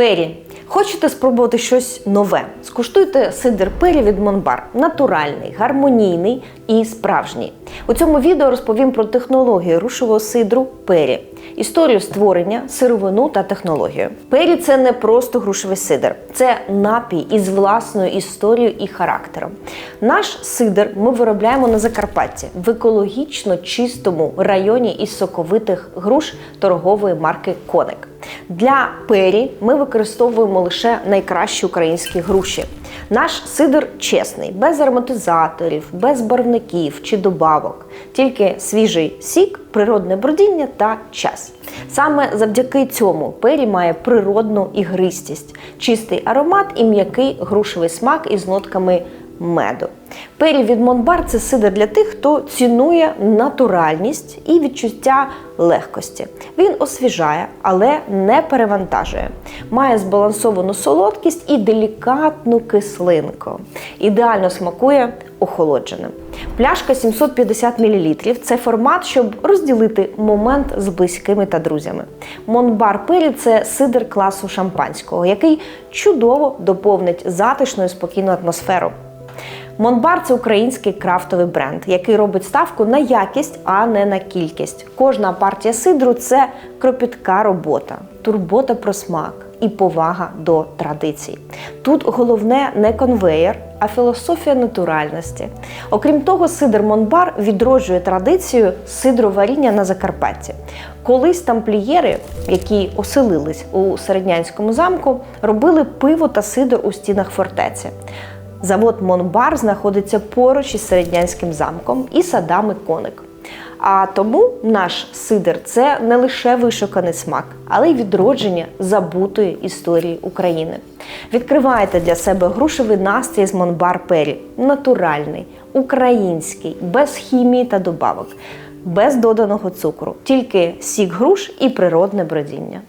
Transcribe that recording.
Пері. Хочете спробувати щось нове? Скуштуйте сидр пері від Монбар. Натуральний, гармонійний і справжній. У цьому відео розповім про технологію рушового сидру пері, історію створення, сировину та технологію. Пері це не просто грушевий сидр, це напій із власною історією і характером. Наш сидр ми виробляємо на Закарпатті в екологічно чистому районі із соковитих груш торгової марки Коник. Для пері ми використовуємо лише найкращі українські груші. Наш сидр чесний, без ароматизаторів, без барвників чи добавок, тільки свіжий сік, природне бродіння та час. Саме завдяки цьому пері має природну ігристість, чистий аромат і м'який грушевий смак із нотками меду. Пері від Монбар це сидр для тих, хто цінує натуральність і відчуття легкості. Він освіжає, але не перевантажує. Має збалансовану солодкість і делікатну кислинку. Ідеально смакує охолодженим. Пляшка 750 мл – це формат, щоб розділити момент з близькими та друзями. Монбар Пері це сидр класу шампанського, який чудово доповнить затишну і спокійну атмосферу. Монбар це український крафтовий бренд, який робить ставку на якість, а не на кількість. Кожна партія сидру це кропітка робота, турбота про смак і повага до традицій. Тут головне не конвеєр, а філософія натуральності. Окрім того, сидр Монбар відроджує традицію сидроваріння на Закарпатті. Колись тамплієри, які оселились у середнянському замку, робили пиво та сидр у стінах фортеці. Завод Монбар знаходиться поруч із середнянським замком і садами коник. А тому наш сидр це не лише вишуканий смак, але й відродження забутої історії України. Відкривайте для себе грушевий настрій з Монбар Пері. Натуральний, український, без хімії та добавок, без доданого цукру, тільки сік груш і природне бродіння.